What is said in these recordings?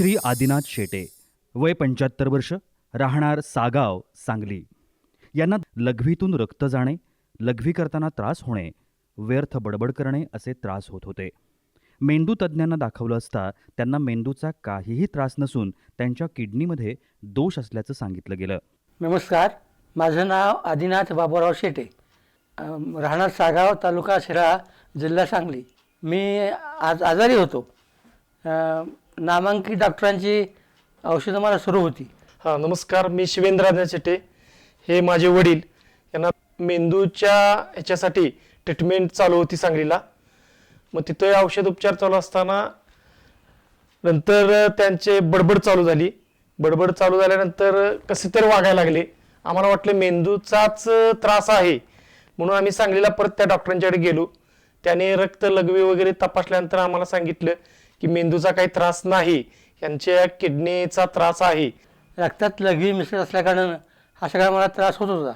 श्री आदिनाथ शेटे वय पंच्याहत्तर वर्ष राहणार सागाव सांगली. यांना लघवीतून रक्त जाणे लघवी करताना त्रास होणे व्यर्थ बडबड करणे असे त्रास होत होते. मेंदू तज्ज्ञांना दाखवलं असता त्यांना मेंदूचा काहीही त्रास नसून त्यांच्या किडनीमध्ये दोष असल्याचं सांगितलं गेलं. नमस्कार माझं नाव आदिनाथ बाबूराव शेटे. राहणार सागाव तालुका शिराळा जिल्हा सांगली. मी आज आजारी होतो. नामांकित डॉक्टरांची औषधं मला सुरू होती. हां नमस्कार मी शिवेंद्र आदिनाथ शेटे हे माझे वडील. यांना मेंदूच्या ह्याच्यासाठी ट्रीटमेंट चालू होती सांगलीला. मग तिथं औषध उपचार चालू असताना नंतर त्यांचे बडबड चालू झाली. बडबड चालू झाल्यानंतर कसे तरी वागायला लागले. आम्हाला वाटलं मेंदूचाच त्रास आहे. म्हणून आम्ही सांगलीला परत त्या डॉक्टरांच्याकडे गेलो. त्याने रक्त लघवी वगैरे तपासल्यानंतर आम्हाला सांगितलं की मेंदूचा काही त्रास नाही यांच्या किडनीचा त्रास आहे. रक्तात लघवी मिसळत असल्याकारणानं हा सगळा मला त्रास होत होता.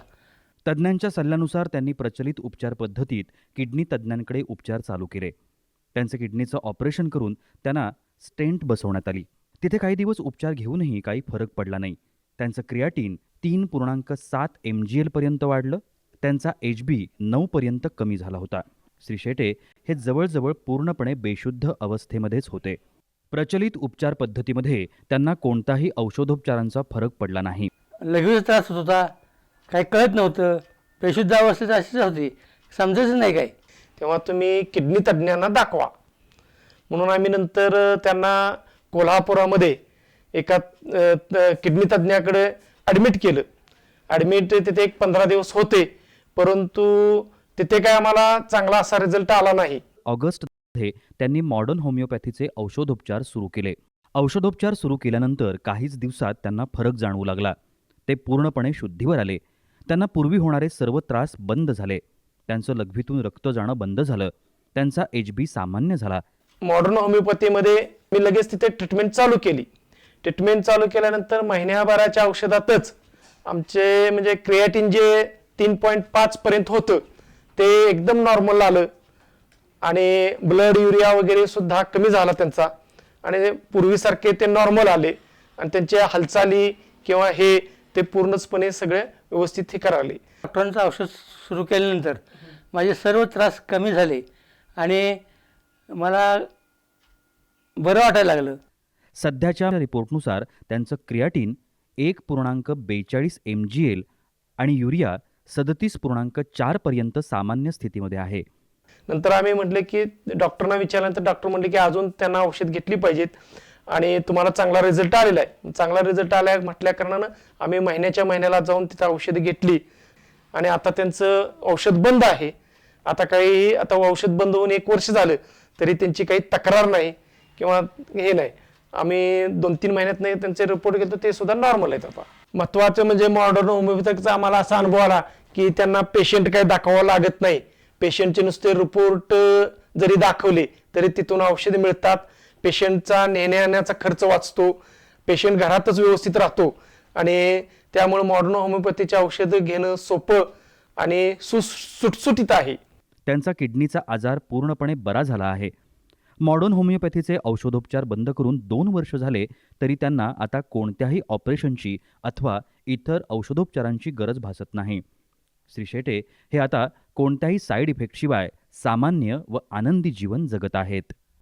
तज्ज्ञांच्या सल्ल्यानुसार त्यांनी प्रचलित उपचार पद्धतीत किडनी तज्ज्ञांकडे उपचार चालू केले. त्यांचे किडनीचं ऑपरेशन करून त्यांना स्टेंट बसवण्यात आली. तिथे काही दिवस उपचार घेऊनही काही फरक पडला नाही. त्यांचं क्रियाटीन तीन पूर्णांक सात एम जी एलपर्यंत वाढलं. त्यांचा एच बी नऊपर्यंत कमी झाला होता. श्री शेटे हे जवळजवळ पूर्णपणे बेशुद्ध अवस्थेमध्येच होते. प्रचलित उपचार पद्धतीमध्ये त्यांना कोणताही औषधोपचारांचा फरक पडला नाही. लघवीचा त्रास होत होता. काही कळत नव्हतं. बेशुद्ध अवस्थेत अशीच होती. समजायचं नाही काय तेव्हा तुम्ही किडनी तज्ज्ञांना दाखवा. म्हणून आम्ही नंतर त्यांना कोल्हापुरामध्ये एका किडनी तज्ज्ञाकडे ॲडमिट केलं. ॲडमिट तिथे एक पंधरा दिवस होते. परंतु तिथे काय आम्हाला चांगला असा रिझल्ट आला नाही. ऑगस्टमध्ये त्यांनी मॉडर्न होमिओपॅथीचे औषधोपचार सुरू केले. औषधोपचार सुरू केल्यानंतर काहीच दिवसात त्यांना फरक जाणवू लागला. ते पूर्णपणे शुद्धीवर आले. त्यांना पूर्वी होणारे सर्व त्रास बंद झाले. त्यांचं लघवीतून रक्त जाणं बंद झालं. त्यांचा एच बी सामान्य झाला. मॉडर्न होमिओपॅथीमध्ये मी लगेच तिथे ट्रीटमेंट चालू केली. ट्रीटमेंट चालू केल्यानंतर महिन्याभराच्या औषधातच आमचे म्हणजे क्रिएटिन जे तीन पॉईंट पाच पर्यंत होतं ते एकदम नॉर्मल आलं. आणि ब्लड युरिया वगैरे सुद्धा कमी झाला त्यांचा. आणि पूर्वीसारखे ते नॉर्मल आले. आणि त्यांच्या हालचाली किंवा हे ते पूर्णचपणे सगळे व्यवस्थित हे करायला. डॉक्टरांचं औषध सुरू केल्यानंतर माझे सर्व त्रास कमी झाले. आणि मला बरं वाटायला लागलं. सध्याच्या रिपोर्टनुसार त्यांचं क्रियाटीन एक पूर्णांक बेचाळीस एम जी एल आणि युरिया सदतीस पूर्णांक चारपर्यंत सामान्य स्थितीमध्ये आहे. नंतर आम्ही म्हटले की डॉक्टरना विचारल्यानंतर डॉक्टर म्हटले की अजून त्यांना औषध घेतली पाहिजेत आणि तुम्हाला चांगला रिझल्ट आलेला आहे. चांगला रिझल्ट आला म्हटल्या कारणानं आम्ही महिन्याच्या महिन्याला जाऊन तिथं औषध घेतली आणि आता त्यांचं औषध बंद आहे. आता काही आता औषध बंद होऊन एक वर्ष झालं तरी त्यांची काही तक्रार नाही किंवा हे नाही. आम्ही दोन तीन महिन्यात नाही त्यांचे रिपोर्ट घेतो ते सुद्धा नॉर्मल आहेत आता. महत्वाचं म्हणजे मॉडर्न होमिओपॅथीचा आम्हाला असा अनुभव आला की त्यांना पेशंट काही दाखवावं लागत नाही. पेशंटचे नुसते रिपोर्ट जरी दाखवले तरी तिथून औषधे मिळतात. पेशंटचा नेण्या आणण्याचा खर्च वाचतो. पेशंट घरातच व्यवस्थित राहतो. आणि त्यामुळे मॉडर्न होमिओपॅथीचे औषधं घेणं सोपं आणि सुटसुटीत आहे. त्यांचा किडनीचा आजार पूर्णपणे बरा झाला आहे. मॉडर्न होमिओपॅथीचे औषधोपचार बंद करून दोन वर्ष झाले तरी त्यांना आता कोणत्याही ऑपरेशनची अथवा इतर औषधोपचारांची गरज भासत नाही. श्री शेटे हे आता कोणत्याही साईड इफेक्टशिवाय सामान्य व आनंदी जीवन जगत आहेत.